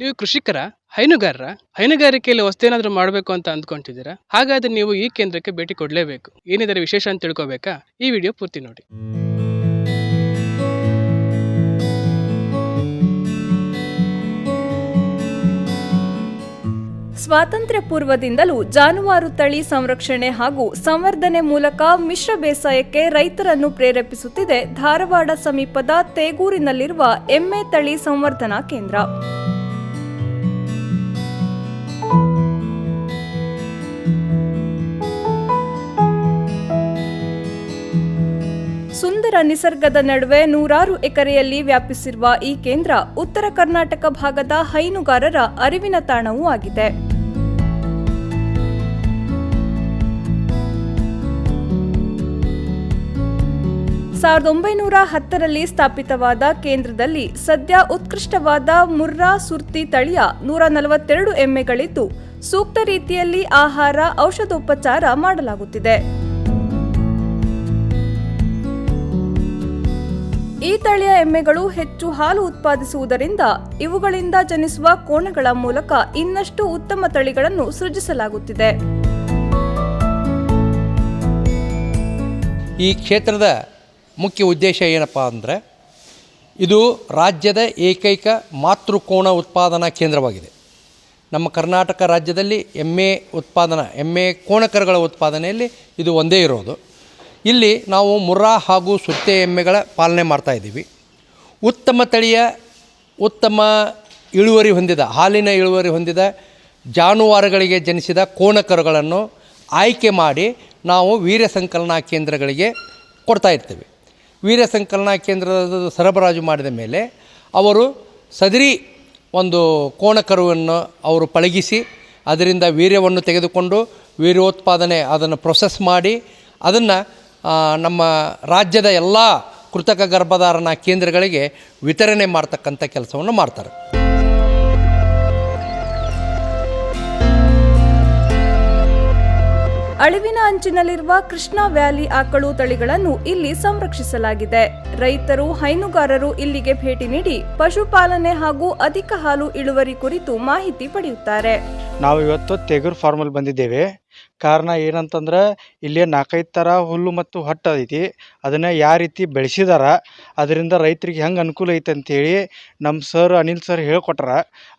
ನೀವು ಕೃಷಿಕರ, ಹೈನುಗಾರರ, ಹೈನುಗಾರಿಕೆಯಲ್ಲಿ ಹೊಸ್ತೇನಾದ್ರೂ ಮಾಡಬೇಕು ಅಂತ ಅಂದ್ಕೊಂತಿದ್ದೀರಾ? ಹಾಗಾದ್ರೆ ನೀವು ಈ ಕೇಂದ್ರಕ್ಕೆ ಭೇಟಿ ಕೊಡಲೇಬೇಕು. ಏನಿದ್ದಾರೆ ವಿಶೇಷ ಅಂತ ತಿಳ್ಕೊಬೇಕಾ? ಈ ವಿಡಿಯೋ ಪೂರ್ತಿ ನೋಡಿ. ಸ್ವಾತಂತ್ರ್ಯ ಪೂರ್ವದಿಂದಲೂ ಜಾನುವಾರು ತಳಿ ಸಂರಕ್ಷಣೆ ಹಾಗೂ ಸಂವರ್ಧನೆ ಮೂಲಕ ಮಿಶ್ರ ಬೇಸಾಯಕ್ಕೆ ರೈತರನ್ನು ಪ್ರೇರೇಪಿಸುತ್ತಿದೆ ಧಾರವಾಡ ಸಮೀಪದ ತೇಗೂರಿನಲ್ಲಿರುವ ಎಮ್ಮೆ ತಳಿ ಸಂವರ್ಧನಾ ಕೇಂದ್ರ. ಸುಂದರ ನಿಸರ್ಗದ ನಡುವೆ ನೂರಾರು ಎಕರೆಯಲ್ಲಿ ವ್ಯಾಪಿಸಿರುವ ಈ ಕೇಂದ್ರ ಉತ್ತರ ಕರ್ನಾಟಕ ಭಾಗದ ಹೈನುಗಾರರ ಅರಿವಿನ ತಾಣವೂ ಆಗಿದೆ. ಸಾವಿರದ ಒಂಬೈನೂರ ಹತ್ತರಲ್ಲಿ ಸ್ಥಾಪಿತವಾದ ಕೇಂದ್ರದಲ್ಲಿ ಸದ್ಯ ಉತ್ಕೃಷ್ಟವಾದ ಮುರ್ರಾ ಸುರ್ತಿ ತಳಿಯ ನೂರ ನಲವತ್ತೆರಡು ಎಮ್ಮೆಗಳಿದ್ದು, ಸೂಕ್ತ ರೀತಿಯಲ್ಲಿ ಆಹಾರ, ಔಷಧೋಪಚಾರ ಮಾಡಲಾಗುತ್ತಿದೆ. ಈ ತಳಿಯ ಎಮ್ಮೆಗಳು ಹೆಚ್ಚು ಹಾಲು ಉತ್ಪಾದಿಸುವುದರಿಂದ ಇವುಗಳಿಂದ ಜನಿಸುವ ಕೋಣಗಳ ಮೂಲಕ ಇನ್ನಷ್ಟು ಉತ್ತಮ ತಳಿಗಳನ್ನು ಸೃಜಿಸಲಾಗುತ್ತಿದೆ. ಈ ಕ್ಷೇತ್ರದ ಮುಖ್ಯ ಉದ್ದೇಶ ಏನಪ್ಪ ಅಂದರೆ ಇದು ರಾಜ್ಯದ ಏಕೈಕ ಮಾತೃಕೋಣ ಉತ್ಪಾದನಾ ಕೇಂದ್ರವಾಗಿದೆ. ನಮ್ಮ ಕರ್ನಾಟಕ ರಾಜ್ಯದಲ್ಲಿ ಎಮ್ಮೆ ಉತ್ಪಾದನಾ, ಎಮ್ಮೆ ಕೋಣಕರಗಳ ಉತ್ಪಾದನೆಯಲ್ಲಿ ಇದು ಒಂದೇ ಇರೋದು. ಇಲ್ಲಿ ನಾವು ಮುರ್ರಾ ಹಾಗೂ ಸುತ್ತೆ ಎಮ್ಮೆಗಳ ಪಾಲನೆ ಮಾಡ್ತಾ ಇದ್ದೀವಿ. ಉತ್ತಮ ತಳಿಯ, ಉತ್ತಮ ಇಳುವರಿ ಹೊಂದಿದ, ಹಾಲಿನ ಇಳುವರಿ ಹೊಂದಿದ ಜಾನುವಾರುಗಳಿಗೆ ಜನಿಸಿದ ಕೋಣಕರುಗಳನ್ನು ಆಯ್ಕೆ ಮಾಡಿ ನಾವು ವೀರ್ಯ ಸಂಕಲನ ಕೇಂದ್ರಗಳಿಗೆ ಕೊಡ್ತಾ ಇರ್ತೇವೆ. ವೀರ್ಯ ಸಂಕಲನ ಕೇಂದ್ರದ ಸರಬರಾಜು ಮಾಡಿದ ಮೇಲೆ ಅವರು ಸದರಿ ಒಂದು ಕೋಣಕರುವನ್ನು ಅವರು ಪಳಗಿಸಿ ಅದರಿಂದ ವೀರ್ಯವನ್ನು ತೆಗೆದುಕೊಂಡು ವೀರ್ಯೋತ್ಪಾದನೆ ಅದನ್ನು ಪ್ರೊಸೆಸ್ ಮಾಡಿ ಅದನ್ನು ನಮ್ಮ ರಾಜ್ಯದ ಎಲ್ಲ ಕೃತಕ ಗರ್ಭಧಾರಣ ಕೇಂದ್ರಗಳಿಗೆ ವಿತರಣೆ ಮಾಡ್ತಕ್ಕಂಥ ಕೆಲಸವನ್ನು ಮಾಡ್ತಾರೆ. ಅಳಿವಿನ ಅಂಚಿನಲ್ಲಿರುವ ಕೃಷ್ಣಾ ವ್ಯಾಲಿ ಆಕಳು ತಳಿಗಳನ್ನು ಇಲ್ಲಿ ಸಂರಕ್ಷಿಸಲಾಗಿದೆ. ರೈತರು ಹೈನುಗಾರರು ಇಲ್ಲಿಗೆ ಭೇಟಿ ನೀಡಿ ಪಶುಪಾಲನೆ ಹಾಗೂ ಅಧಿಕ ಹಾಲು ಇಳುವರಿ ಕುರಿತು ಮಾಹಿತಿ ಪಡೆಯುತ್ತಾರೆ. ನಾವು ಇವತ್ತು ತೆಗೂರು ಫಾರ್ಮಲ್ಲಿ ಬಂದಿದ್ದೇವೆ. ಕಾರಣ ಏನಂತಂದ್ರೆ ಇಲ್ಲಿ ನಾಲ್ಕೈದು ಥರ ಹುಲ್ಲು ಮತ್ತು ಹೊಟ್ಟು ಐತಿ. ಅದನ್ನು ಯಾವ ರೀತಿ ಬೆಳೆಸಿದಾರ, ಅದರಿಂದ ರೈತರಿಗೆ ಹೆಂಗೆ ಅನುಕೂಲ ಐತೆ ಅಂತೇಳಿ ನಮ್ಮ ಸರ್ ಅನಿಲ್ ಸರ್ ಹೇಳ್ಕೊಟ್ರ.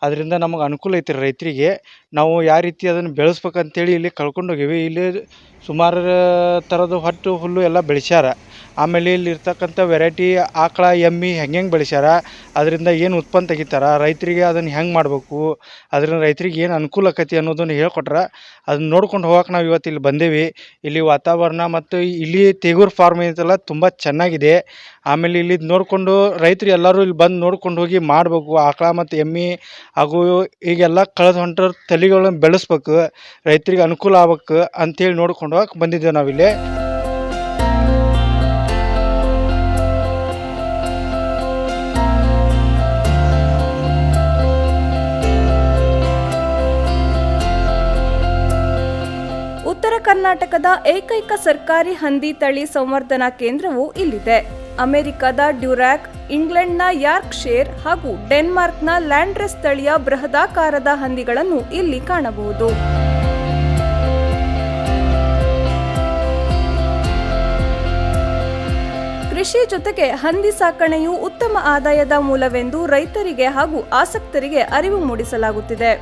ಅದರಿಂದ ನಮಗೆ ಅನುಕೂಲ ಐತಿ ರೈತರಿಗೆ. ನಾವು ಯಾವ ರೀತಿ ಅದನ್ನು ಬೆಳೆಸ್ಬೇಕಂತೇಳಿ ಇಲ್ಲಿ ಕಳ್ಕೊಂಡು ಹೋಗೀವಿ. ಇಲ್ಲಿ ಸುಮಾರು ಥರದ ಹೊಟ್ಟು ಹುಲ್ಲು ಎಲ್ಲ ಬೆಳೆಸ್ಯಾರ. ಆಮೇಲೆ ಇಲ್ಲಿ ಇರ್ತಕ್ಕಂಥ ವೆರೈಟಿ ಆಕಳ, ಎಮ್ಮಿ ಹೆಂಗೆ ಹೆಂಗೆ ಬೆಳೆಸ್ಯಾರ, ಅದರಿಂದ ಏನು ಉತ್ಪನ್ನ ತೆಗಿತಾರ, ರೈತರಿಗೆ ಅದನ್ನು ಹೆಂಗೆ ಮಾಡಬೇಕು, ಅದರಿಂದ ರೈತರಿಗೆ ಏನು ಅನುಕೂಲ ಆಕತಿ ಅನ್ನೋದನ್ನು ಹೇಳ್ಕೊಟ್ರೆ, ಅದನ್ನ ನೋಡ್ಕೊಂಡು ಹೋಗಕ್ಕೆ ನಾವು ಇವತ್ತು ಇಲ್ಲಿ ಬಂದೇವಿ. ಇಲ್ಲಿ ವಾತಾವರಣ ಮತ್ತು ಇಲ್ಲಿ ತೇಗೂರು ಫಾರ್ಮ್ ಐತಲ್ಲ, ತುಂಬ ಚೆನ್ನಾಗಿದೆ. ಆಮೇಲೆ ಇಲ್ಲಿ ನೋಡಿಕೊಂಡು ರೈತರು ಎಲ್ಲರೂ ಇಲ್ಲಿ ಬಂದು ನೋಡ್ಕೊಂಡು ಹೋಗಿ ಮಾಡಬೇಕು, ಆಕಳ ಮತ್ತು ಎಮ್ಮೆ ಹಾಗೂ ಈಗೆಲ್ಲ ಕಳೆದ ಹೊಂಟರ ತಳಿಗಳನ್ನ ಬೆಳೆಸ್ಬೇಕು, ರೈತರಿಗೆ ಅನುಕೂಲ ಆಗ್ಬೇಕು ಅಂತೇಳಿ ನೋಡ್ಕೊಂಡು ಹೋಗಕ್ಕೆ ಬಂದಿದ್ದೇವೆ ನಾವಿಲ್ಲಿ. ಕರ್ನಾಟಕದ ಏಕೈಕ ಸರ್ಕಾರಿ ಹಂದಿ ತಳಿ ಸಂವರ್ಧನಾ ಕೇಂದ್ರವು ಇಲ್ಲಿದೆ. ಅಮೆರಿಕದ ಡ್ಯುರಾಕ್, ಇಂಗ್ಲೆಂಡ್ನ ಯಾರ್ಕ್ ಶೇರ್ ಹಾಗೂ ಡೆನ್ಮಾರ್ಕ್ನ ಲ್ಯಾಂಡ್ರೆಸ್ ತಳಿಯ ಬೃಹದಾಕಾರದ ಹಂದಿಗಳನ್ನು ಇಲ್ಲಿ ಕಾಣಬಹುದು. ಕೃಷಿ ಜೊತೆಗೆ ಹಂದಿ ಸಾಕಣೆಯು ಉತ್ತಮ ಆದಾಯದ ಮೂಲವೆಂದು ರೈತರಿಗೆ ಹಾಗೂ ಆಸಕ್ತರಿಗೆ ಅರಿವು ಮೂಡಿಸಲಾಗುತ್ತಿದೆ.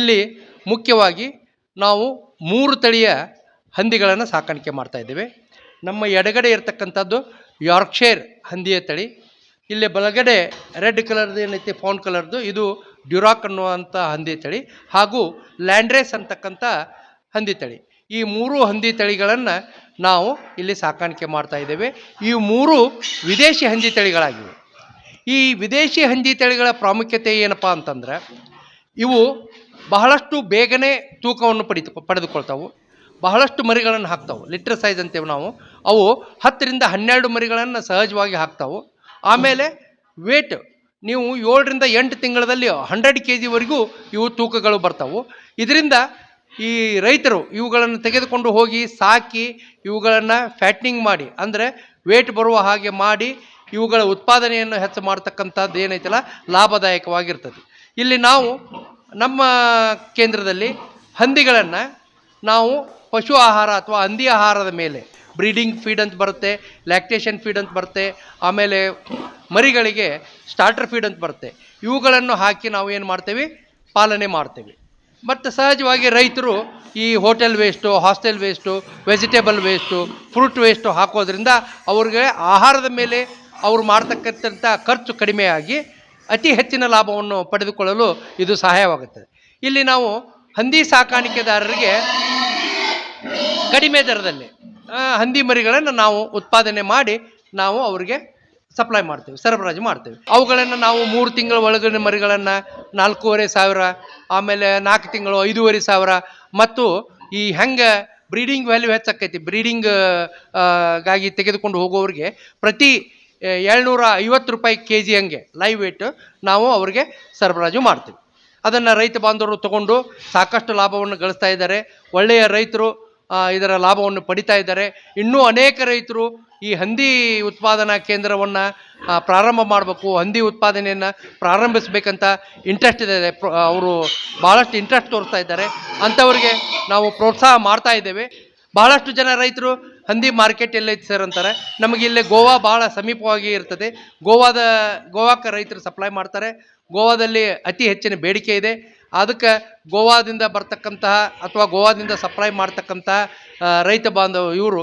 ಇಲ್ಲಿ ಮುಖ್ಯವಾಗಿ ನಾವು ಮೂರು ತಳಿಯ ಹಂದಿಗಳನ್ನು ಸಾಕಾಣಿಕೆ ಮಾಡ್ತಾ ಇದ್ದೇವೆ. ನಮ್ಮ ಎಡಗಡೆ ಇರತಕ್ಕಂಥದ್ದು ಯಾರ್ಕ್ಷೇರ್ ಹಂದಿಯ ತಳಿ. ಇಲ್ಲಿ ಬಲಗಡೆ ರೆಡ್ ಕಲರ್ದು ಏನೈತಿ, ಫೌನ್ ಕಲರ್ದು, ಇದು ಡ್ಯುರಾಕ್ ಅನ್ನುವಂಥ ಹಂದಿ ತಳಿ ಹಾಗೂ ಲ್ಯಾಂಡ್ರೇಸ್ ಅಂತಕ್ಕಂಥ ಹಂದಿ ತಳಿ. ಈ ಮೂರು ಹಂದಿ ತಳಿಗಳನ್ನು ನಾವು ಇಲ್ಲಿ ಸಾಕಾಣಿಕೆ ಮಾಡ್ತಾ ಇದ್ದೇವೆ. ಈ ಮೂರು ವಿದೇಶಿ ಹಂದಿ ತಳಿಗಳಾಗಿವೆ. ಈ ವಿದೇಶಿ ಹಂದಿ ತಳಿಗಳ ಪ್ರಾಮುಖ್ಯತೆ ಏನಪ್ಪ ಅಂತಂದ್ರೆ, ಇವು ಬಹಳಷ್ಟು ಬೇಗನೆ ತೂಕವನ್ನು ಪಡಿತು, ಪಡೆದುಕೊಳ್ತಾವು. ಬಹಳಷ್ಟು ಮರಿಗಳನ್ನು ಹಾಕ್ತಾವೆ. ಲಿಟ್ರ್ ಸೈಜ್ ಅಂತೇವೆ ನಾವು. ಅವು ಹತ್ತರಿಂದ ಹನ್ನೆರಡು ಮರಿಗಳನ್ನು ಸಹಜವಾಗಿ ಹಾಕ್ತಾವೆ. ಆಮೇಲೆ ವೇಟ್, ನೀವು ಏಳರಿಂದ ಎಂಟು ತಿಂಗಳಲ್ಲಿ ಹಂಡ್ರೆಡ್ ಕೆ ಜಿವರೆಗೂ ಇವು ತೂಕಗಳು ಬರ್ತಾವೆ. ಇದರಿಂದ ಈ ರೈತರು ಇವುಗಳನ್ನು ತೆಗೆದುಕೊಂಡು ಹೋಗಿ ಸಾಕಿ ಇವುಗಳನ್ನು ಫ್ಯಾಟ್ನಿಂಗ್ ಮಾಡಿ, ಅಂದರೆ ವೇಟ್ ಬರುವ ಹಾಗೆ ಮಾಡಿ ಇವುಗಳ ಉತ್ಪಾದನೆಯನ್ನು ಹೆಚ್ಚು ಮಾಡ್ತಕ್ಕಂಥದ್ದು ಏನೈತಲ್ಲ, ಲಾಭದಾಯಕವಾಗಿರ್ತದೆ. ಇಲ್ಲಿ ನಾವು ನಮ್ಮ ಕೇಂದ್ರದಲ್ಲಿ ಹಂದಿಗಳನ್ನು ನಾವು ಪಶು ಆಹಾರ ಅಥವಾ ಹಂದಿ ಆಹಾರದ ಮೇಲೆ, ಬ್ರೀಡಿಂಗ್ ಫೀಡ್ ಅಂತ ಬರುತ್ತೆ, ಲ್ಯಾಕ್ಟೇಷನ್ ಫೀಡ್ ಅಂತ ಬರುತ್ತೆ, ಆಮೇಲೆ ಮರಿಗಳಿಗೆ ಸ್ಟಾರ್ಟರ್ ಫೀಡ್ ಅಂತ ಬರುತ್ತೆ. ಇವುಗಳನ್ನು ಹಾಕಿ ನಾವು ಏನು ಮಾಡ್ತೇವೆ? ಪಾಲನೆ ಮಾಡ್ತೇವೆ. ಮತ್ತು ಸಹಜವಾಗಿ ರೈತರು ಈ hotel waste hostel waste vegetable waste fruit waste ಹಾಕೋದ್ರಿಂದ ಅವ್ರಿಗೆ ಆಹಾರದ ಮೇಲೆ ಅವರು ಮಾಡ್ತಕ್ಕಂಥ ಖರ್ಚು ಕಡಿಮೆಯಾಗಿ ಅತಿ ಹೆಚ್ಚಿನ ಲಾಭವನ್ನು ಪಡೆದುಕೊಳ್ಳಲು ಇದು ಸಹಾಯವಾಗುತ್ತದೆ. ಇಲ್ಲಿ ನಾವು ಹಂದಿ ಸಾಕಾಣಿಕೆದಾರರಿಗೆ ಕಡಿಮೆ ದರದಲ್ಲಿ ಹಂದಿ ಮರಿಗಳನ್ನು ನಾವು ಉತ್ಪಾದನೆ ಮಾಡಿ ನಾವು ಅವರಿಗೆ ಸಪ್ಲೈ ಮಾಡ್ತೇವೆ, ಸರಬರಾಜು ಮಾಡ್ತೇವೆ. ಅವುಗಳನ್ನು ನಾವು ಮೂರು ತಿಂಗಳ ಒಳಗಿನ ಮರಿಗಳನ್ನು ನಾಲ್ಕೂವರೆ ಸಾವಿರ, ಆಮೇಲೆ ನಾಲ್ಕು ತಿಂಗಳು ಐದೂವರೆ ಸಾವಿರ, ಮತ್ತು ಈ ಹೆಂಗೆ ಬ್ರೀಡಿಂಗ್ ವ್ಯಾಲ್ಯೂ ಹೆಚ್ಚಾಕೈತಿ ಬ್ರೀಡಿಂಗ್ಗಾಗಿ ತೆಗೆದುಕೊಂಡು ಹೋಗೋರಿಗೆ ಪ್ರತಿ ಏಳ್ನೂರ ಐವತ್ತು ರೂಪಾಯಿ ಕೆ ಜಿ ಹಂಗೆ ಲೈವ್ ವೇಟ್ ನಾವು ಅವರಿಗೆ ಸರಬರಾಜು ಮಾಡ್ತೀವಿ. ಅದನ್ನು ರೈತ ಬಾಂಧವರು ತಗೊಂಡು ಸಾಕಷ್ಟು ಲಾಭವನ್ನು ಗಳಿಸ್ತಾ ಇದ್ದಾರೆ. ಒಳ್ಳೆಯ ರೈತರು ಇದರ ಲಾಭವನ್ನು ಪಡಿತಾ ಇದ್ದಾರೆ. ಇನ್ನೂ ಅನೇಕ ರೈತರು ಈ ಹಂದಿ ಉತ್ಪಾದನಾ ಕೇಂದ್ರವನ್ನು ಪ್ರಾರಂಭ ಮಾಡಬೇಕು, ಹಂದಿ ಉತ್ಪಾದನೆಯನ್ನು ಪ್ರಾರಂಭಿಸಬೇಕಂತ ಇಂಟ್ರೆಸ್ಟ್ ಇದೆ. ಅವರು ಭಾಳಷ್ಟು ಇಂಟ್ರೆಸ್ಟ್ ತೋರಿಸ್ತಾ ಇದ್ದಾರೆ. ಅಂಥವ್ರಿಗೆ ನಾವು ಪ್ರೋತ್ಸಾಹ ಮಾಡ್ತಾ ಇದ್ದೇವೆ. ಬಹಳಷ್ಟು ಜನ ರೈತರು ಹಂದಿ ಮಾರ್ಕೆಟ್ ಎಲ್ಲೈತೆ ಸರ್ ಅಂತಾರೆ. ನಮಗೆ ಇಲ್ಲೇ ಗೋವಾ ಭಾಳ ಸಮೀಪವಾಗಿ ಇರ್ತದೆ. ಗೋವಾದ, ಗೋವಾಕ್ಕೆ ರೈತರು ಸಪ್ಲೈ ಮಾಡ್ತಾರೆ. ಗೋವಾದಲ್ಲಿ ಅತಿ ಹೆಚ್ಚಿನ ಬೇಡಿಕೆ ಇದೆ. ಅದಕ್ಕೆ ಗೋವಾದಿಂದ ಬರ್ತಕ್ಕಂತಹ ಅಥವಾ ಗೋವಾದಿಂದ ಸಪ್ಲೈ ಮಾಡ್ತಕ್ಕಂತಹ ರೈತ ಬಾಂಧವ ಇವರು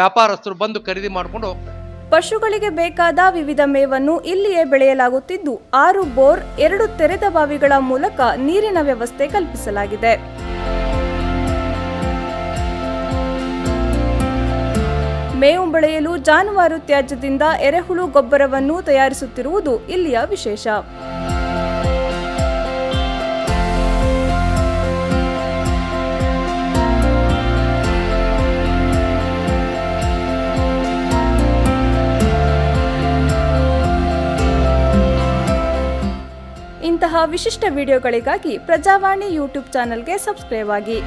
ವ್ಯಾಪಾರಸ್ಥರು ಬಂದು ಖರೀದಿ ಮಾಡಿಕೊಂಡು ಪಶುಗಳಿಗೆ ಬೇಕಾದ ವಿವಿಧ ಮೇವನ್ನು ಇಲ್ಲಿಯೇ ಬೆಳೆಯಲಾಗುತ್ತಿದ್ದು, ಆರು ಬೋರ್, ಎರಡು ತೆರೆದ ಬಾವಿಗಳ ಮೂಲಕ ನೀರಿನ ವ್ಯವಸ್ಥೆ ಕಲ್ಪಿಸಲಾಗಿದೆ. ಮೇವು ಬೆಳೆಯಲು ಜಾನುವಾರು ತ್ಯಾಜ್ಯದಿಂದ ಎರೆಹುಳು ಗೊಬ್ಬರವನ್ನು ತಯಾರಿಸುತ್ತಿರುವುದು ಇಲ್ಲಿಯ ವಿಶೇಷ. ಇಂತಹ ವಿಶಿಷ್ಟ ವಿಡಿಯೋಗಳಿಗಾಗಿ ಪ್ರಜಾವಾಣಿ ಯೂಟ್ಯೂಬ್ ಚಾನೆಲ್ಗೆ ಸಬ್ಸ್ಕ್ರೈಬ್ ಆಗಿ.